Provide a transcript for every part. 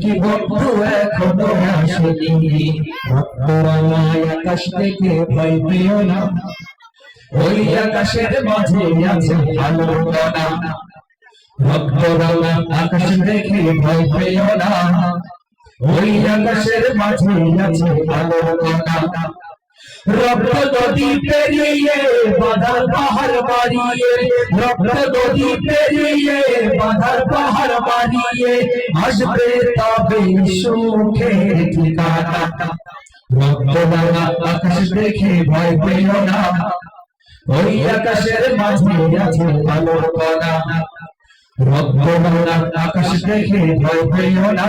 কি বন্ধু এখনও আসেনি। ভক্তরা মায় আকাশ থেকে ভয় পেও না ওই আকাশের মাঝে আছে ভালো কণা ভক্তরা আকাশ দেখে ভয় পেও না ওই আকাশের মাঝে আছে ভালো কণা রক্ত নদী পেরিয়ে বাধার পাহাড় মারিয়ে রক্ত নদী পেরিয়ে বাধার পাহাড় মারিয়ে আসবে তবে সুখের ঠিকানা। রক্ত দানা আকাশ দেখে ভয় পেও না, ওই আকাশের মাঝে আছে আলোর কণা রক্ত দানা আকাশ দেখে ভয় পেও না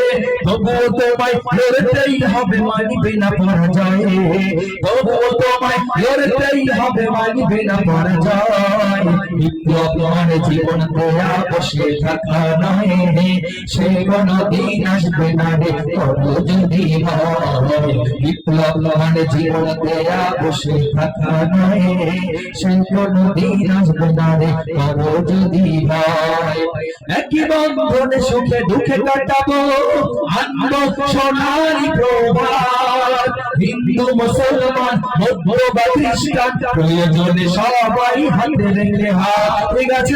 তবুও তোমায় লড়তেই হবে, মানিবে না পরাজয়। তবুও তোমায় লড়তেই হবে, মানিবে না পরাজয়। বিপ্লব মানে জীবন দেয়া, বসে থাকা নয় সে কোনো দিন আসবে না রে করো যদি হয় বিপ্লব মানে জীবন দেয়া, বসে থাকা নয় সে কোনো দিন আসবে না রে করো যদি হয়? একই বন্ধনে সুখে দুঃখে কাটাবো হিন্দু, মুসলমান বা খ্রিস্টান প্রয়োজনে সবাই হাতে রেখে হাত। ঠিক আছে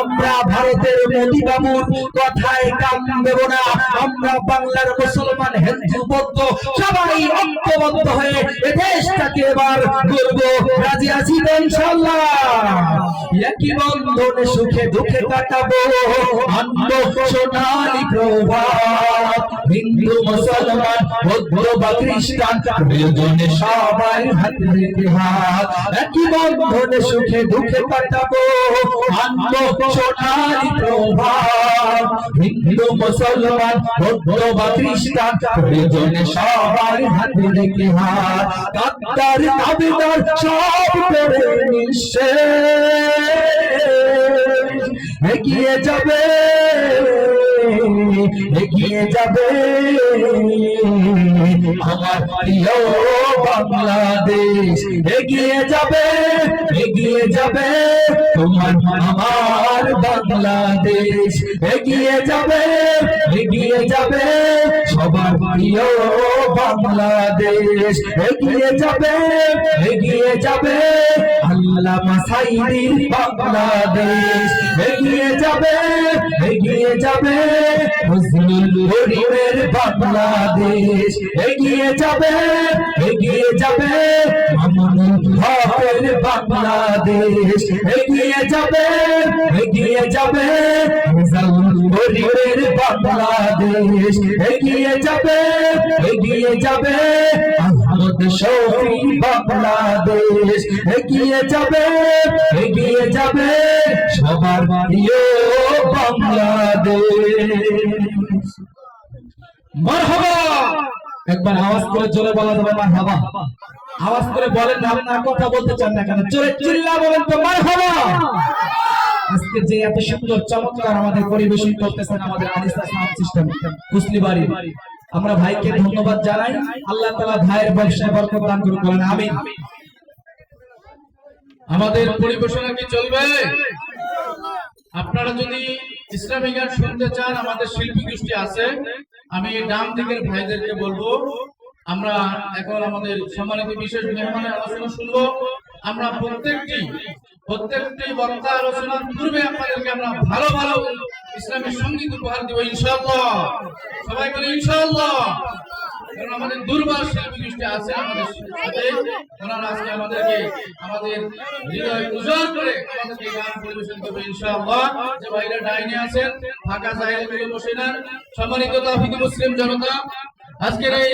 আমরা ভারতের মোদী বাবুর কথায় কান দেব না। আমরা বাংলার মুসলমান হিন্দু বৌদ্ধ সবাই ঐক্যবদ্ধ হয়ে এ দেশটাকে এবার গর্ব রাজি আছি তো ইনশাল্লাহ একই বন্ধনে সুখে দুঃখে কাটাবো। আনব সোনালি প্রভাত, হিন্দু, মুসলমান, বৌদ্ধ বা খ্রিস্টান, প্রয়োজনে সবাই হাত রেখে হাত। একই বন্ধনে সুখে দুঃখে কাটাবো। আনব সোনালি প্রভাত হিন্দু মুসলমান, বৌদ্ধ বা খ্রিস্টান প্রয়োজনে সবার হাতে রেখে হাত কাত্তার দাবিদার সব করে নিঃশেষ এগিয়ে যাবে। এগিয়ে যাবে। আমার প্রিয় বাংলাদেশ এগিয়ে যাবে এগিয়ে যাবে। তোমার আমার বাংলাদেশ এগিয়ে যাবে এগিয়ে যাবে। প্রিয় বাংলাদেশ। এগিয়ে যাবে এগিয়ে যাবে আল্লাহ মাসাইদির বাংলাদেশ। এগিয়ে যাবে এগিয়ে যাবে ফজলুল করিমের বাংলাদেশ। এগিয়ে যাবে এগিয়ে যাবে মামুনুল বাংলাদেশ। এগিয়ে যাবে এগিয়ে যাবে ফজলুল করিমের যাবে। আহমদ শফি বাংলাদেশ এগিয়ে যাবে এগিয়ে যাবে সবার প্রিয় বাংলাদেশ। একবার আওয়াজ করে জোরে বলা যাবে মারহাবা। আওয়াজ করে বলেন না আপনার কথা বলতে চান না কেন? জোরে চিল্লা বলেন তো, মারহাবা! আজকে যে এত সুন্দর চমৎকার আমাদের পরিবেশন করতেছেন আমাদের আনিসা সাউন্ড সিস্টেম কুসলি বাড়ি আমরা ভাইকে ধন্যবাদ জানাই। আল্লাহ তাআলা ভাইয়ের ব্যবসায় বরকত দান করুন বলেন আমিন। আমাদের পরিবেশনা কি চলবে? আপনারা যদি ইসলামী গান শুনতে চান, আমাদের শিল্পী গোষ্ঠী আছে। আমি ডান দিকের ভাইদেরকে বলব, আমরা এখন আমাদের সম্মানিত বিশেষ মেহমানের আলোচনা শুনব। আমরা প্রত্যেকটি প্রত্যেকটি বক্তা আলোচনার পূর্বে আপনাদেরকে আমরা ভালো ভালো ইসলামী সংগীত উপহার দিব ইনশাল্লাহ সবাই বলি ইনশাআল্লাহ। কারণ আমাদের দুর্বল শিল্পী গোষ্ঠী আছে আমাদের সাথে। ওনারা আজকে আমাদেরকে আমাদের হৃদয় উজ্জ্বল করে আমাদেরকে গান পরিবেশন করবে ইনশাআল্লাহ। যে ভাইরা ডাইনে আছেন ফাঁকা বসে নেন। সম্মানিত তাহিদ মুসলিম জনতা, আজকের এই